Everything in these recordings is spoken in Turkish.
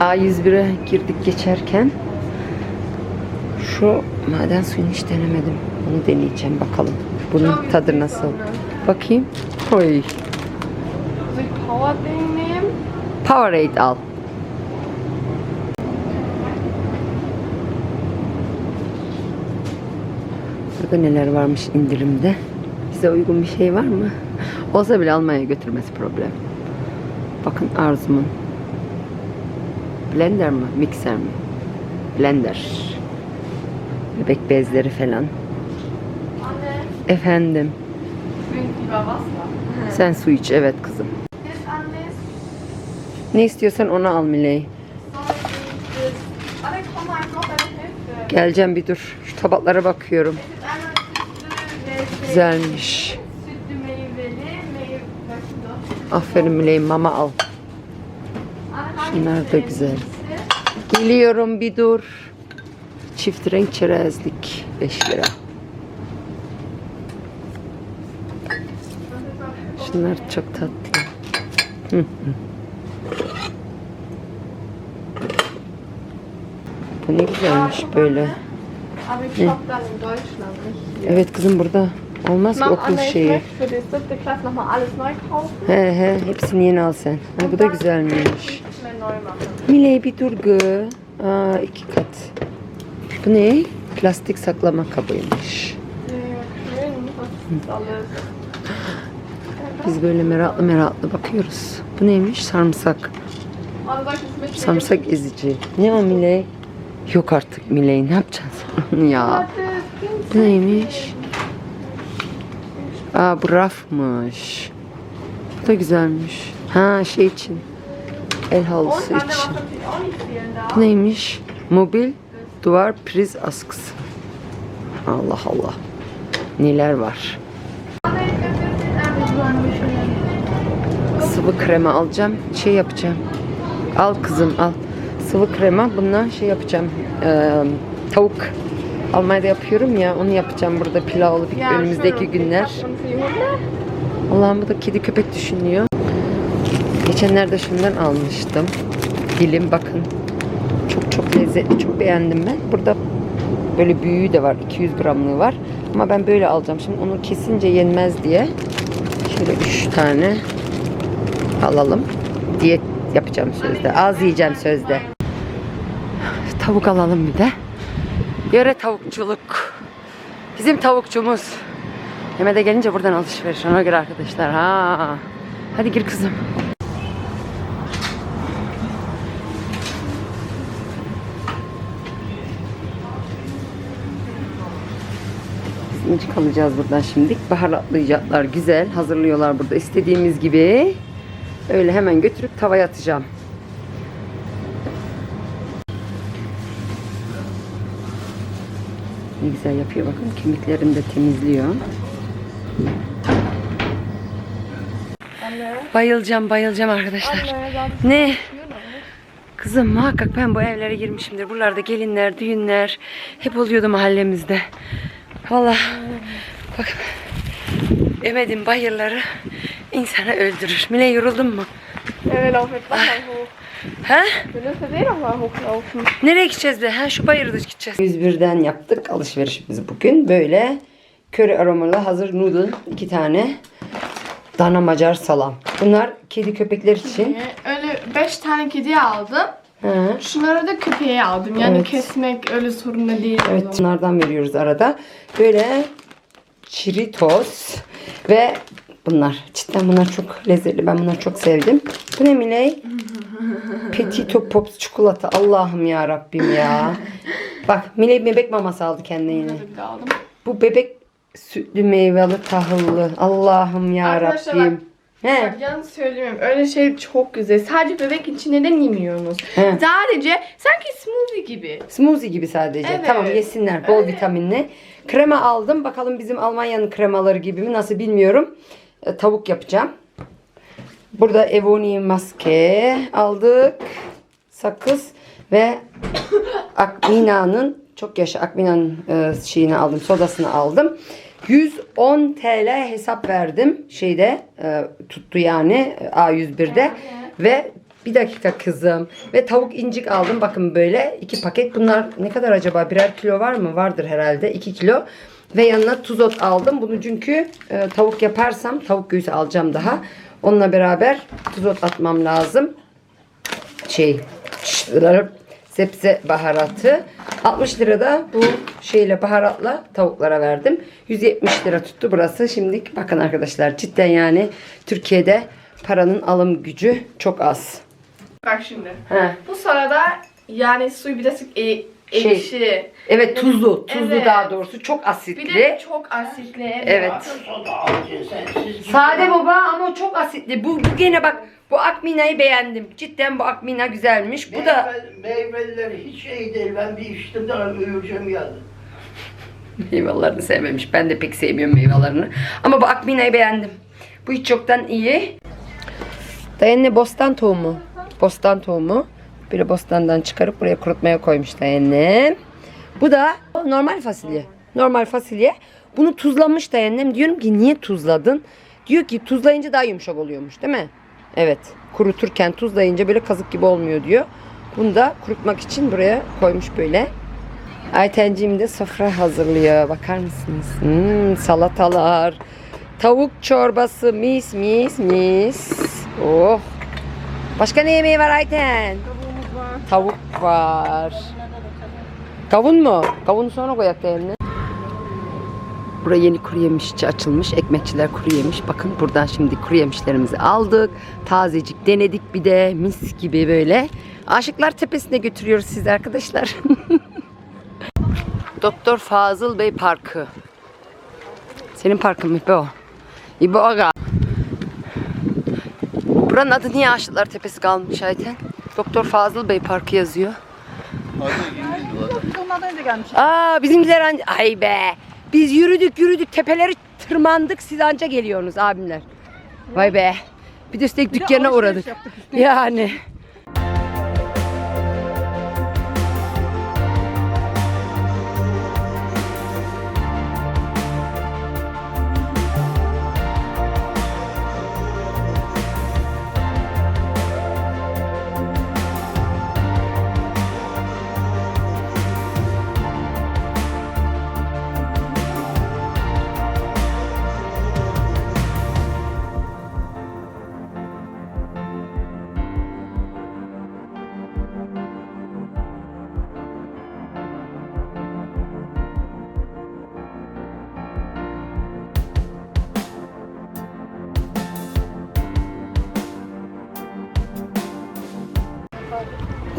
A101'e girdik geçerken şu maden suyunu hiç denemedim. Onu deneyeceğim bakalım. Bunun tadı nasıl? Bakayım. Oy. Powerade al. Burada neler varmış indirimde? Bize uygun bir şey var mı? Olsa bile Almanya'ya götürmesi problem. Bakın Arzum'un. Blender mi? Mikser mi? Blender. Bebek bezleri falan. Anne, Efendim. Sen su iç. Evet kızım. Ne istiyorsan onu al Miley. Geleceğim bir dur. Şu tabaklara bakıyorum. Südlü, Welche- Güzelmiş. Aferin Miley mama al. Şunlar da güzel. Biliyorum bir dur. Çift renk çerezlik 5 lira. Şunlar çok tatlı. Hı hı. Bu ne güzelmiş böyle. Hier. Evet kızım burada olmaz ki okul şeyi. He he hepsini yeni al sen. Ha, bu da güzelmiş. Miley bir dur gı. Aa iki kat. Bu ne? Plastik saklama kabıymış. Biz böyle meraklı meraklı bakıyoruz. Bu neymiş? Sarımsak. Sarımsak ezici. Ne o Miley? Yok artık Miley ne yapacaksın ya? Bu neymiş? Aa bu rafmış. Bu da güzelmiş. Ha şey için. El halısı için. neymiş? Mobil duvar priz askısı. Allah Allah. Neler var? Sıvı krema alacağım. Şey yapacağım. Al kızım al. Sıvı krema bununla şey yapacağım. Ee, tavuk Almanya'da yapıyorum ya onu yapacağım burada pilavlı bir önümüzdeki günler. Allah'ım bu da kedi köpek düşünüyor. Geçenlerde şundan almıştım. Dilim bakın. Çok çok lezzetli. Çok beğendim ben. Burada böyle büyüğü de var. 200 gramlığı var. Ama ben böyle alacağım. Şimdi onu kesince yenmez diye. Şöyle 3 tane alalım. Diyet yapacağım sözde. Az yiyeceğim sözde. Tavuk alalım bir de. Yöre tavukçuluk. Bizim tavukçumuz. Mehmet'e gelince buradan alışveriş. Ona göre arkadaşlar. Ha. Hadi gir kızım. Biz incik alacağız buradan şimdi. Baharatlayacaklar. Güzel. Hazırlıyorlar burada. istediğimiz gibi. Öyle hemen götürüp tavaya atacağım. Ne güzel yapıyor bakın. Kemiklerini de temizliyor. Anne, Bayılacağım bayılacağım arkadaşlar. Anne, Ne? Aufmachen? Kızım muhakkak ben bu evlere girmişimdir. Buralarda gelinler, düğünler hep oluyordu mahallemizde. Valla bak Emed'in bayırları insanı öldürür. Mine yoruldun mu? Den noch mal hochlaufen. Nereye gideceğiz de? Ha şu bayırda gideceğiz. 101'den yaptık alışverişimizi bugün. Böyle köri aromalı hazır noodle iki tane. Dana macar salam. Bunlar kedi köpekler için. Öyle 5 tane kedi aldım. Ha. Şunları da köpeğe aldım. Yani Evet. kesmek öyle sorun da değil. Evet bunlardan veriyoruz arada. Böyle Cheetos ve bunlar. Cidden bunlar çok lezzetli. Ben bunları çok sevdim. Bu ne Miley? Petito Pops çikolata. Allah'ım ya Rabbim ya. Bak Miley bebek maması aldı kendine yine. Bu bebek sütlü meyveli tahıllı. Allah'ım ya Rabbim. He. Bak yanlış söylemiyorum. Öyle şey çok güzel. Sadece bebek için neden yemiyorsunuz? He. Sadece sanki smoothie gibi. Smoothie gibi sadece. Evet. Tamam yesinler. Bol vitaminli. Krema aldım. Bakalım bizim Almanya'nın kremaları gibi mi? Nasıl bilmiyorum. E, tavuk yapacağım. Burada Evoni maske aldık. Sakız ve Akmina'nın çok yaşa Akmina'nın e, şeyini aldım. Sodasını aldım. 110 TL hesap verdim. Şeyde e, tuttu yani A101'de ve Bir dakika kızım. Ve tavuk incik aldım. Bakın böyle iki paket. Bunlar ne kadar acaba? Birer kilo var mı? Vardır herhalde. 2 kilo. Ve yanına tuz ot aldım. Bunu çünkü e, tavuk yaparsam tavuk göğsü alacağım daha. Onunla beraber tuz ot atmam lazım. Şey sebze baharatı. 60 lira da bu şeyle baharatla tavuklara verdim. 170 lira tuttu burası. Şimdi bakın arkadaşlar cidden yani Türkiye'de paranın alım gücü çok az. Bak şimdi. He. Bu sırada yani suyu birazcık e, ekşi. Evet tuzlu. Tuzlu Evet. daha doğrusu. Çok Bir asitli. de çok asitli. Evet. Sade baba ama çok asitli. Bu, bu gene bak bu akminayı beğendim. Cidden bu akmina güzelmiş. Bu da Meyveler hiç şey değil. Ben bir içtim de uyuyacağım geldi. meyvelerini sevmemiş. Ben de pek sevmiyorum meyvelerini. Ama bu akminayı beğendim. Bu hiç çoktan iyi. Dayanne bostan tohumu. Bostan tohumu. Böyle bostandan çıkarıp buraya kurutmaya koymuş dayanne. Bu da normal fasulye. Normal fasulye. Bunu tuzlamış dayannem. Diyorum ki niye tuzladın? Diyor ki tuzlayınca daha yumuşak oluyormuş değil mi? Evet. Kuruturken tuzlayınca böyle kazık gibi olmuyor diyor. Bunu da kurutmak için buraya koymuş böyle. Aytenciğim de sofra hazırlıyor. Bakar mısınız? Hmm, salatalar. Tavuk çorbası mis mis mis. Oh. Başka ne yemeği var Ayten? Tavuk var. Kavun mu? Kavunu sonra koyak da yerine. Buraya yeni kuru yemişçi açılmış. Ekmekçiler kuru yemiş. Bakın buradan şimdi kuru yemişlerimizi aldık. Tazecik denedik bir de mis gibi böyle. Aşıklar Tepesi'ne götürüyoruz sizi arkadaşlar. Doktor Fazıl Bey Parkı. Senin parkın mı İbo? İbo Aga. Buranın adı niye Aşıklar Tepesi kalmış Ayten? Doktor Fazıl Bey Parkı yazıyor. Onlardan önce gelmiş. Aa bizimkiler anca... Ay be. Biz yürüdük yürüdük tepeleri tırmandık siz anca geliyorsunuz abimler. Vay be. Bir de üstelik Bir de dükkana alışveriş uğradık. yaptık. Yani.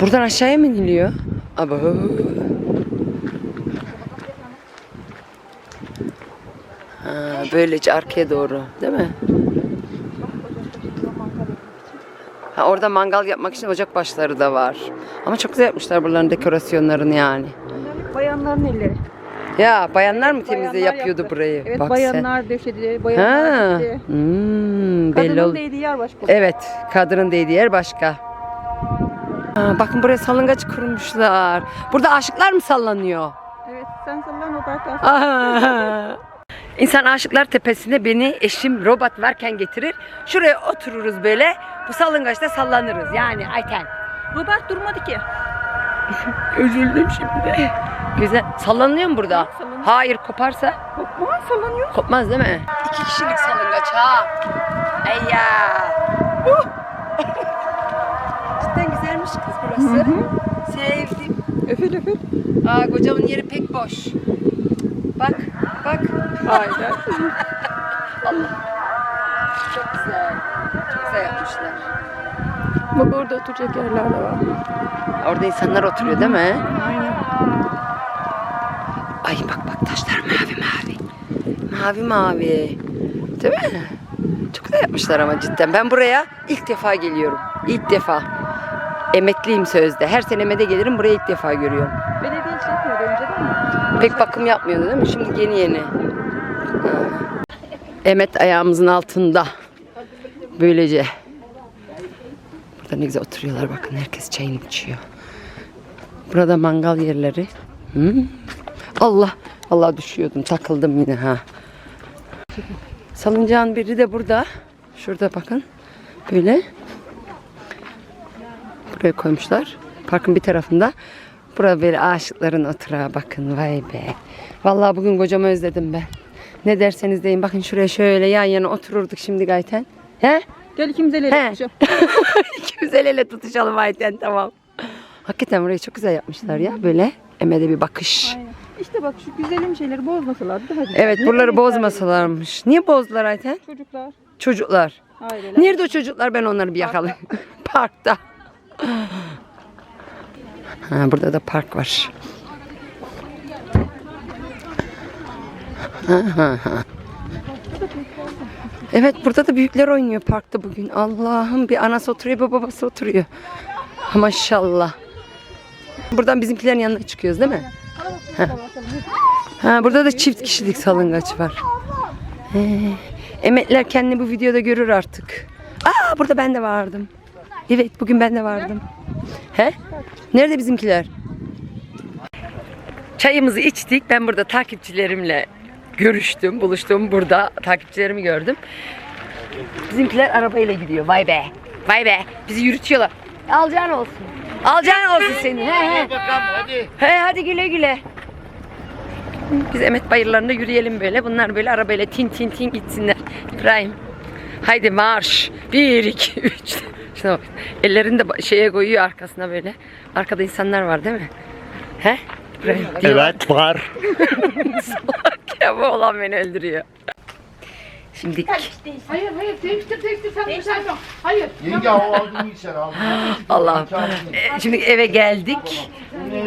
Buradan aşağıya mı iniliyor? Aba. Ha, böylece arkaya doğru değil mi? Ha, orada mangal yapmak için ocak başları da var. Ama çok güzel yapmışlar buraların dekorasyonlarını yani. Bayanların elleri. Ya bayanlar mı temizliği Bayanlar yapıyordu yaptı. burayı? Evet Bak sen. bayanlar döşedi, bayanlar Ha. Hmm, belli Kadının oldu. değdiği yer başka. Evet, kadının değdiği yer başka. Aa, bakın buraya salıngaç kurmuşlar. Burada aşıklar mı sallanıyor? Evet sen sallan o. Aa. İnsan Aşıklar Tepesi'ne beni eşim robot varken getirir. Şuraya otururuz böyle. Bu salıngaçta sallanırız. Yani Ayten. Robert durmadı ki. Üzüldüm şimdi. Güzel. Sallanıyor mu burada? sallanıyor. Hayır koparsa Kopma sallanıyor. kopmaz değil mi? İki kişilik salıngaç ha. Ey ya. Uh. Kız burası. Sevdim. Öfül öfül. Aa kocamın yeri pek boş. Bak, bak. Aynen. Allah. Çok güzel. Çok güzel yapmışlar. Bak orada oturacak yerler de var. Orada insanlar oturuyor değil mi? Aynen. Ay bak bak taşlar mavi mavi. Mavi mavi. Değil mi? Çok güzel yapmışlar ama cidden. Ben buraya ilk defa geliyorum. İlk defa. Emekliyim sözde. Her sene emede gelirim. Buraya ilk defa görüyorum. Belediye işletmiyordu önceden mi? Pek bakım yapmıyordu değil mi? Şimdi yeni yeni. Emet ayağımızın altında. Böylece. Burada ne güzel oturuyorlar bakın. Herkes çayını içiyor. Burada mangal yerleri. Hmm. Allah. Allah düşüyordum. Takıldım yine ha. Salıncağın biri de burada. Şurada bakın. Böyle. Buraya koymuşlar. Parkın bir tarafında. Burada böyle aşıkların oturağı bakın vay be. Vallahi bugün kocamı özledim ben. Ne derseniz deyin bakın şuraya şöyle yan yana otururduk şimdi gayten. He? Gel ikimiz el He. ele tutacağım. İkimiz el ele tutuşalım ayten tamam. Hakikaten burayı çok güzel yapmışlar ya böyle. Eme'de bir bakış. Aynen. İşte bak şu güzelim şeyleri bozmasalardı daha güzel. Evet Ne buraları var bozmasalarmış. Niye bozdular Ayten? Çocuklar, Çocuklar. aileler. Nerede o çocuklar? Ben onları bir yakalayayım. Parkta. Ha, burada da park var. Ha, ha, ha. Evet burada da büyükler oynuyor parkta bugün. Allah'ım bir anası oturuyor bir babası oturuyor. Ha, Maşallah. Buradan bizimkilerin yanına çıkıyoruz değil mi? Ha, burada da çift kişilik salıngaç var. Ee, Emetler kendini bu videoda görür artık. Aa burada ben de vardım. Evet bugün ben de vardım. He? Nerede bizimkiler? Çayımızı içtik. Ben burada takipçilerimle görüştüm, buluştum. Burada takipçilerimi gördüm. Bizimkiler arabayla gidiyor. Vay be. Vay be. Bizi yürütüyorlar. Alacağın olsun. Alacağın olsun senin. He he. He hadi güle güle. Biz Emet bayırlarında yürüyelim böyle. Bunlar böyle arabayla tin tin tin gitsinler. İbrahim. Haydi marş. Bir, iki, üç. Şuna bak. Ellerini de şeye koyuyor arkasına böyle. Arkada insanlar var değil mi? He? Evet var. ya bu olan beni öldürüyor. Şimdi Hayır hayır değiştir değiştir sen dışarıda. Hayır. Yenge o aldın sen aldın. Allah'ım. Ee, Şimdi eve geldik.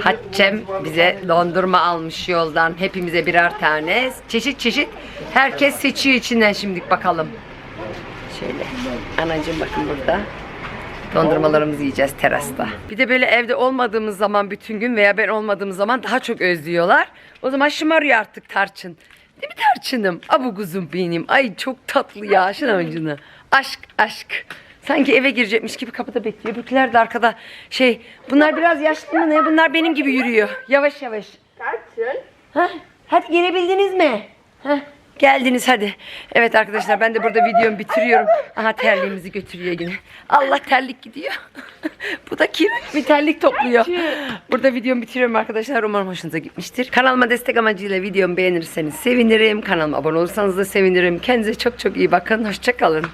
Haccem bize dondurma almış yoldan. Hepimize birer tane. Çeşit çeşit. Herkes seçiyor içinden şimdi bakalım. Şöyle. Anacığım bakın burada. Dondurmalarımızı yiyeceğiz terasta. Bir de böyle evde olmadığımız zaman bütün gün veya ben olmadığım zaman daha çok özlüyorlar. O zaman şımarıyor artık tarçın. Değil mi tarçınım? Abu kuzum benim. Ay çok tatlı ya. Şuna ucunu. Aşk aşk. Sanki eve girecekmiş gibi kapıda bekliyor. Öbürküler de arkada şey. Bunlar biraz yaşlı mı ne? Bunlar benim gibi yürüyor. Yavaş yavaş. Tarçın. Ha? Hadi gelebildiniz mi? Ha? Geldiniz hadi. Evet arkadaşlar ben de burada videomu bitiriyorum. Aha terliğimizi götürüyor yine. Allah terlik gidiyor. Bu da kim? Bir terlik topluyor. Burada videomu bitiriyorum arkadaşlar. Umarım hoşunuza gitmiştir. Kanalıma destek amacıyla videomu beğenirseniz sevinirim. Kanalıma abone olursanız da sevinirim. Kendinize çok çok iyi bakın. Hoşçakalın.